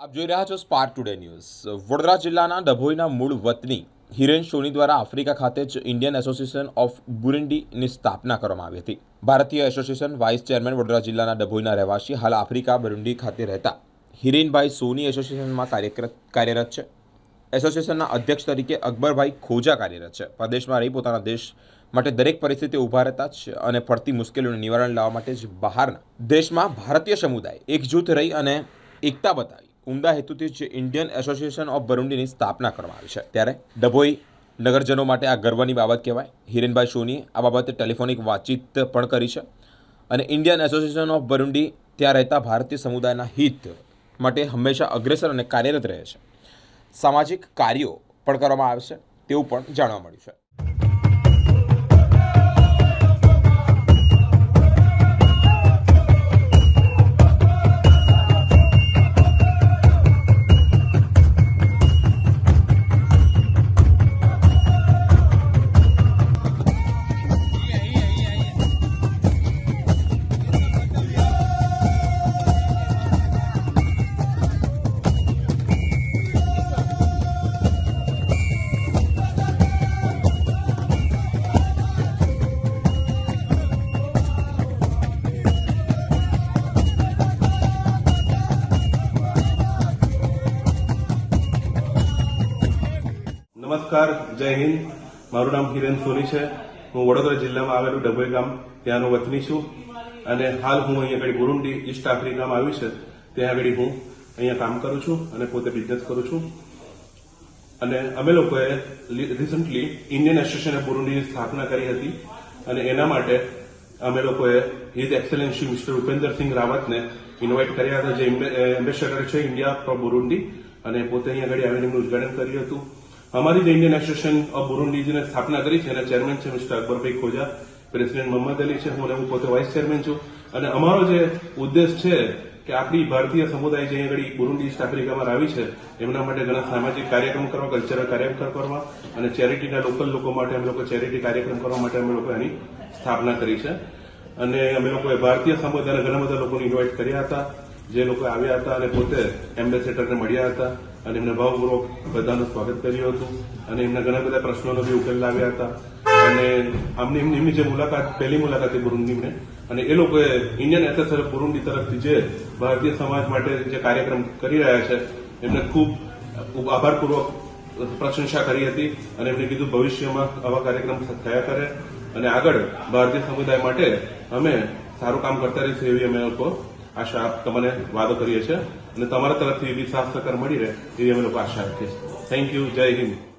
આપ જોઈ રહ્યા છો સ્પાર્ક ટુડે ન્યૂઝ વડોદરા જિલ્લાના ડભોઈના મૂળ વતની હિરેન સોની દ્વારા આફ્રિકા ખાતે જ ઇન્ડિયન એસોસિએશન ઓફ બુરુંડીની સ્થાપના કરવામાં આવી હતી. ભારતીય એસોસિએશન વાઇસ ચેરમેન વડોદરા જિલ્લાના ડભોઈના રહેવાસી હાલ આફ્રિકા બરુંડી ખાતે રહેતા. હિરેનભાઈ સોની એસોસિએશનમાં કાર્યરત કાર્યરત છે. એસોસિએશનના અધ્યક્ષ તરીકે અકબરભાઈ ખોજા કાર્યરત છે. પ્રદેશમાં રહી પોતાના દેશ માટે દરેક પરિસ્થિતિ ઊભા રહેતા જ અને પડતી મુશ્કેલીઓનું નિવારણ લાવવા માટે જ બહારના દેશમાં ભારતીય સમુદાય એકજૂથ રહી અને એકતા બતાવી. ઉમદા હેતુથી જ ઇન્ડિયન એસોસિએશન ઓફ બરુંડીની સ્થાપના કરવામાં આવી છે. ત્યારે ડભોઈ નગરજનો માટે આ ગર્વની બાબત કહેવાય. હિરેનભાઈ સોનીએ આ બાબતે ટેલિફોનિક વાતચીત પણ કરી છે. અને ઇન્ડિયન એસોસિએશન ઓફ બરુંડી ત્યાં રહેતા ભારતીય સમુદાયના હિત માટે હંમેશા અગ્રેસર અને કાર્યરત રહે છે. સામાજિક કાર્યો પણ કરવામાં આવે છે, તેવું પણ જાણવા મળ્યું છે. નમસ્કાર, જય હિન્દ. મારું નામ હિરેન સોની છે. હું વડોદરા જિલ્લામાં આવેલું ડભોઈ ગામ ત્યાંનો વતની છું. અને હાલ હું અહીંયા આગળ બુરુંડી, ઈસ્ટ આફ્રિકામાં આવ્યું છે. ત્યાં આગળ હું અહીંયા કામ કરું છું અને પોતે બિઝનેસ કરું છું. અને અમે લોકોએ રિસન્ટલી ઇન્ડિયન એસોસિએશન ઓફ બુરુંડીની સ્થાપના કરી હતી. અને એના માટે અમે લોકોએ his excellency mister Upendrasinh રાવતને invite કર્યા હતા. જે એમ્બેસેડર છે ઇન્ડિયા ફ્રોમ બુરુંડી અને પોતે અહીંયા આગળ આવીને એમનું ઉદઘાટન કર્યું હતું. અમારી જે ઇન્ડિયન એસોસિએશન ઓફ બુરુંડીજીને સ્થાપના કરી છે. એના ચેરમેન છે મિસ્ટર અકબરભાઈ ખોજા. પ્રેસિડેન્ટ મોહમ્મદ અલી છે. હું અને હું પોતે વાઇસ ચેરમેન છું. અને અમારો જે ઉદ્દેશ છે કે આપણી ભારતીય સમુદાય જે આગળ બુરુંડી ઈસ્ટ આફ્રિકામાં આવી છે, એમના માટે ઘણા સામાજિક કાર્યક્રમ કરવા કલ્ચરલ કાર્યક્રમ કરવા અને ચેરિટીના લોકલ લોકો માટે અમે લોકો ચેરિટી કાર્યક્રમ કરવા માટે અમે લોકો એની સ્થાપના કરી છે. અને અમે લોકોએ ભારતીય સમુદાયના ઘણા બધા લોકોને ઇન્વાઇટ કર્યા હતા. જે લોકો આવ્યા હતા અને પોતે એમ્બેસેડરને મળ્યા હતા અને એમને ભાવપૂર્વક બધાનું સ્વાગત કર્યું હતું અને એમના ઘણા બધા પ્રશ્નોનો બી ઉકેલ લાવ્યા હતા. અને આમની એમની જે મુલાકાત, પહેલી મુલાકાત હતી બુરુંડીને અને એ લોકોએ ઇન્ડિયન એસેસર બુરુંદી તરફથી જે ભારતીય સમાજ માટે જે કાર્યક્રમ કરી રહ્યા છે, એમને ખૂબ આભારપૂર્વક પ્રશંસા કરી હતી અને એમને કીધું ભવિષ્યમાં આવા કાર્યક્રમ થયા કરે. અને આગળ ભારતીય સમુદાય માટે અમે સારું કામ કરતા રહીશું એવી અમે લોકો આશા તમને વાદો કરીએ છીએ અને તમારા તરફથી એવી સાથ સહકાર મળી રહે એવી અમે લોકો આશા રાખીએ છીએ. થેન્ક યુ જય હિન્દ.